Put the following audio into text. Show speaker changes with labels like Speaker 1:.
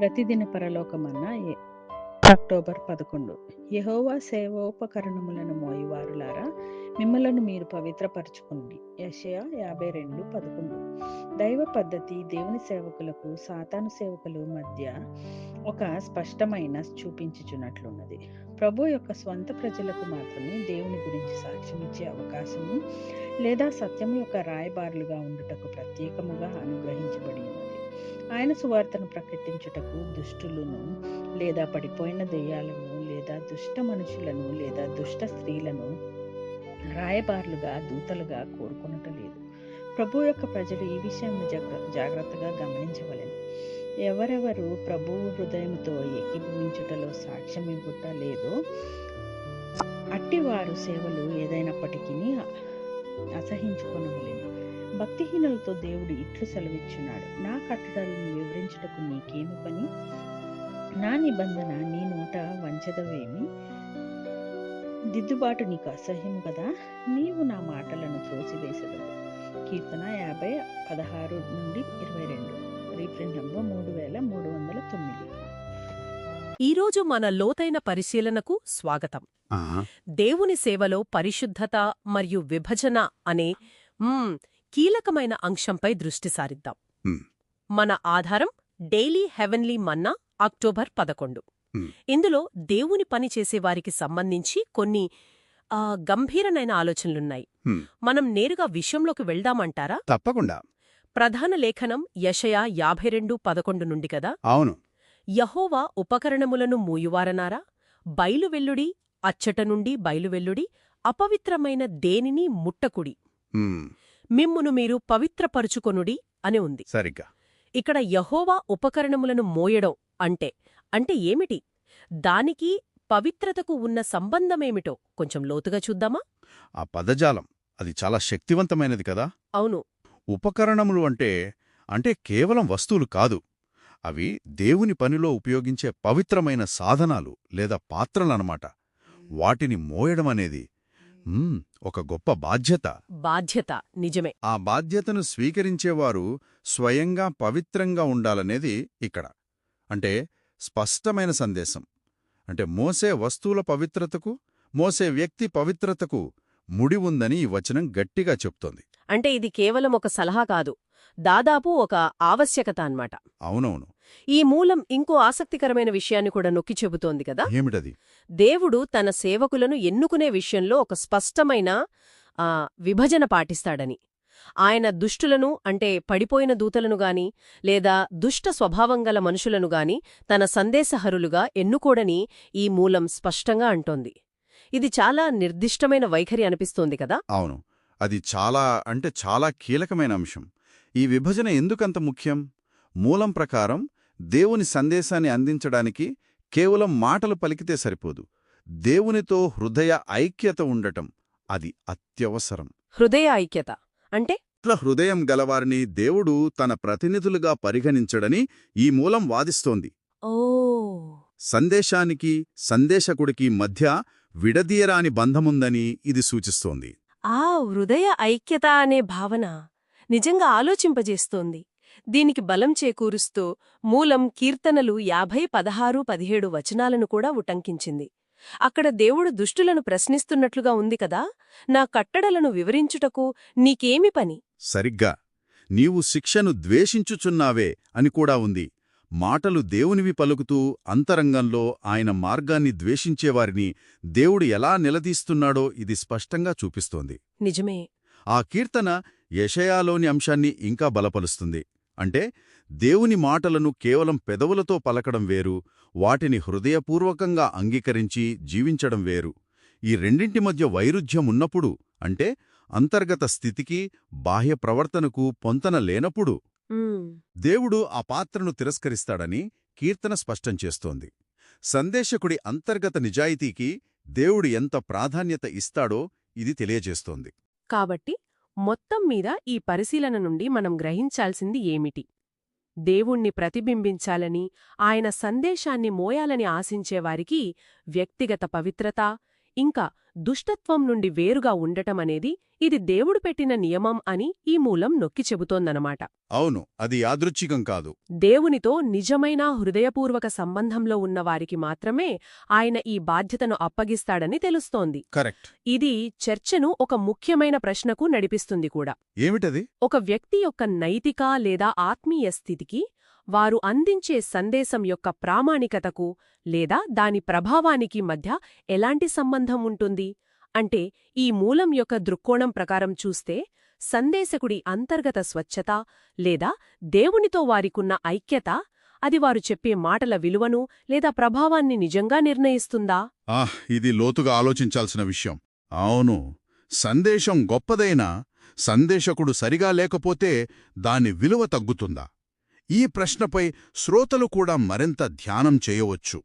Speaker 1: ప్రతిదిన పరలోకమన్న October పదకొండు. యహోవా సేవోపకరణములను మోయివారులారా మిమ్మలను మీరు పవిత్రపరచుకోండి యషయా యాభై రెండు పదకొండు. దైవ పద్ధతి దేవుని సేవకులకు సాతాను సేవకులు మధ్య ఒక స్పష్టమైన చూపించుచున్నట్లున్నది. ప్రభు యొక్క స్వంత ప్రజలకు మాత్రమే దేవుని గురించి సాక్ష్యం ఇచ్చే అవకాశము లేదా సత్యం యొక్క రాయబారులుగా ఉండుటకు ప్రత్యేకముగా అనుగ్రహించబడి ఉన్నది. ఆయన సువార్తను ప్రకటించుటకు దుష్టులను లేదా పడిపోయిన దెయ్యాలను లేదా దుష్ట మనుషులను లేదా దుష్ట స్త్రీలను రాయబారులుగా దూతలుగా కోరుకునట లేదు. ప్రభు యొక్క ప్రజలు ఈ విషయాన్ని జాగ్ర జాగ్రత్తగా గమనించవలెను. ఎవరెవరు ప్రభు హృదయంతో ఏకీభవించుటలో సాక్ష్యం ఇవ్వట లేదో అట్టి వారు సేవలు ఏదైనప్పటికీ అసహించుకొనవలెను. భక్తిహీనులతో దేవుడు ఇట్లు సెలవిచ్చున్నాడు. నా కట్టడాలను వివరించుటకు నీకేమి పని? నా నిబంధన నీ నోట వంచదవేమి? దిద్దుబాటు నీకు అసహ్యం కదా? నీవు నా మాటలను త్రోసివేసదవు కీర్తన యాభై పదహారు నుండి ఇరవై రెండు. రీప్రింట్ నంబర్ మూడు వేల మూడు వందల తొమ్మిది.
Speaker 2: ఈరోజు మన లోతైన పరిశీలనకు స్వాగతం. దేవుని సేవలో పరిశుద్ధత మరియు విభజన అనే కీలకమైన అంశంపై దృష్టి సారిద్దాం. మన ఆధారం డైలీ హెవెన్లీ మన్నా అక్టోబర్ పదకొండు. ఇందులో దేవుని పని చేసేవారికి సంబంధించి కొన్ని గంభీరమైన ఆలోచనలున్నాయి. మనం నేరుగా విషయంలోకి వెళ్దామంటారా?
Speaker 3: తప్పకుండా.
Speaker 2: ప్రధాన లేఖనం యషయా యాభై రెండు పదకొండు నుండి కదా?
Speaker 3: అవును.
Speaker 2: యహోవా ఉపకరణములను మూయువారనారా? బయలువెల్లుడి అచ్చట నుండి బయలువెల్లుడి అపవిత్రమైన దేనిని ముట్టకుడి? మిమ్మును మీరు పవిత్రపరుచుకొనుడి అని ఉంది.
Speaker 3: సరిగ్గా.
Speaker 2: ఇక్కడ యహోవా ఉపకరణములను మోయడం అంటే అంటే ఏమిటి? దానికి పవిత్రతకు ఉన్న సంబంధమేమిటో కొంచెం లోతుగా చూద్దామా?
Speaker 3: ఆ పదజాలం అది చాలా శక్తివంతమైనది కదా?
Speaker 2: అవును.
Speaker 3: ఉపకరణములు అంటే అంటే కేవలం వస్తువులు కాదు. అవి దేవుని పనిలో ఉపయోగించే పవిత్రమైన సాధనాలు లేదా పాత్రలనమాట వాటిని మోయడం అనేది ఒక గొప్ప బాధ్యత.
Speaker 2: బాధ్యత నిజమే.
Speaker 3: ఆ బాధ్యతను స్వీకరించేవారు స్వయంగా పవిత్రంగా ఉండాలనేది ఇక్కడ. అంటే స్పష్టమైన సందేశం. అంటే మోసే వస్తువుల పవిత్రతకు మోసే వ్యక్తి పవిత్రతకు ముడి ఉందని ఈ వచనం గట్టిగా చెప్తోంది.
Speaker 2: అంటే ఇది కేవలం ఒక సలహా కాదు. దాదాపు ఒక ఆవశ్యకత అన్నమాట.
Speaker 3: అవునవును.
Speaker 2: ఈ మూలం ఇంకో ఆసక్తికరమైన విషయాన్ని కూడా నొక్కి చెబుతోంది కదా?
Speaker 3: ఏమిటది?
Speaker 2: దేవుడు తన సేవకులను ఎన్నుకునే విషయంలో ఒక స్పష్టమైన విభజన పాటిస్తాడని. ఆయన దుష్టులను అంటే పడిపోయిన దూతలను గాని లేదా దుష్ట స్వభావం గల మనుషులను గాని తన సందేశహరులుగా ఎన్నుకోడని ఈ మూలం స్పష్టంగా అంటోంది. ఇది చాలా నిర్దిష్టమైన వైఖరి అనిపిస్తోంది కదా?
Speaker 3: అవును. అది చాలా అంటే చాలా కీలకమైన అంశం. ఈ విభజన ఎందుకంత ముఖ్యం? మూలం ప్రకారం దేవుని సందేశాన్ని అందించడానికి కేవలం మాటలు పలికితే సరిపోదు. దేవునితో హృదయ ఐక్యత ఉండటం అది అత్యవసరం.
Speaker 2: హృదయ ఐక్యత అంటే?
Speaker 3: ఇట్ల హృదయం గలవారిని దేవుడు తన ప్రతినిధులుగా పరిగణించడని ఈ మూలం వాదిస్తోంది.
Speaker 2: ఓ!
Speaker 3: సందేశానికి సందేశకుడికి మధ్య విడదీయరాని బంధముందని ఇది సూచిస్తోంది.
Speaker 2: ఆ హృదయ ఐక్యత అనే భావన నిజంగా ఆలోచింపజేస్తోంది. దీనికి బలం చేకూరుస్తూ మూలం కీర్తనలు యాభై పదహారు పదిహేడు వచనాలను కూడా ఉటంకించింది. అక్కడ దేవుడు దుష్టులను ప్రశ్నిస్తున్నట్లుగా ఉంది కదా నా కట్టడలను వివరించుటకు నీకేమి పని?
Speaker 3: సరిగ్గా. నీవు శిక్షను ద్వేషించుచున్నావే అని కూడా ఉంది. మాటలు దేవునివి పలుకుతూ అంతరంగంలో ఆయన మార్గాన్ని ద్వేషించేవారిని దేవుడు ఎలా నిలదీస్తున్నాడో ఇది స్పష్టంగా చూపిస్తోంది.
Speaker 2: నిజమే.
Speaker 3: ఆ కీర్తన యెషయాలోని అంశాన్ని ఇంకా బలపలుస్తుంది అంటే దేవుని మాటలను కేవలం పెదవులతో పలకడం వేరు వాటిని హృదయపూర్వకంగా అంగీకరించి జీవించడం వేరు. ఈ రెండింటి మధ్య వైరుధ్యం ఉన్నప్పుడు అంటే అంతర్గత స్థితికి బాహ్య ప్రవర్తనకు పొంతన లేనప్పుడు దేవుడు ఆ పాత్రను తిరస్కరిస్తాడని కీర్తన స్పష్టం చేస్తోంది. సందేశకుడి అంతర్గత నిజాయితీకి దేవుడు ఎంత ప్రాధాన్యత ఇస్తాడో ఇది తెలియజేస్తోంది.
Speaker 2: కాబట్టి మొత్తం మీద ఈ పరిశీలన నుండి మనం గ్రహించాల్సింది ఏమిటి? దేవుణ్ణి ప్రతిబింబించాలని ఆయన సందేశాన్ని మోయాలని ఆశించేవారికి వ్యక్తిగత పవిత్రత ఇంకా దుష్టత్వం నుండి వేరుగా ఉండటమనేది ఇది దేవుడు పెట్టిన నియమం అని ఈ మూలం నొక్కి చెబుతోందనమాట
Speaker 3: అవును అది యాదృచ్ఛికం కాదు.
Speaker 2: దేవునితో నిజమైన హృదయపూర్వక సంబంధంలో ఉన్నవారికి మాత్రమే ఆయన ఈ బాధ్యతను అప్పగిస్తాడని తెలుస్తోంది.
Speaker 3: కరెక్ట్.
Speaker 2: ఇది చర్చను ఒక ముఖ్యమైన ప్రశ్నకు నడిపిస్తుంది కూడా.
Speaker 3: ఏమిటది?
Speaker 2: ఒక వ్యక్తి యొక్క నైతిక లేదా ఆత్మీయ స్థితికి వారు అందించే సందేశం యొక్క ప్రామాణికతకు లేదా దాని ప్రభావానికి మధ్య ఎలాంటి సంబంధం ఉంటుంది? అంటే ఈ మూలం యొక్క దృక్కోణం ప్రకారం చూస్తే సందేశకుడి అంతర్గత స్వచ్ఛత లేదా దేవునితో వారికున్న ఐక్యత అది వారు చెప్పే మాటల విలువను లేదా ప్రభావాన్ని నిజంగా నిర్ణయిస్తుందా?
Speaker 3: ఆహ్ ఇది లోతుగా ఆలోచించాల్సిన విషయం. అవును. సందేశం గొప్పదైనా సందేశకుడు సరిగా లేకపోతే దాని విలువ తగ్గుతుందా? ఈ ప్రశ్నపై శ్రోతలు కూడా మరింత ధ్యానం చేయవచ్చు.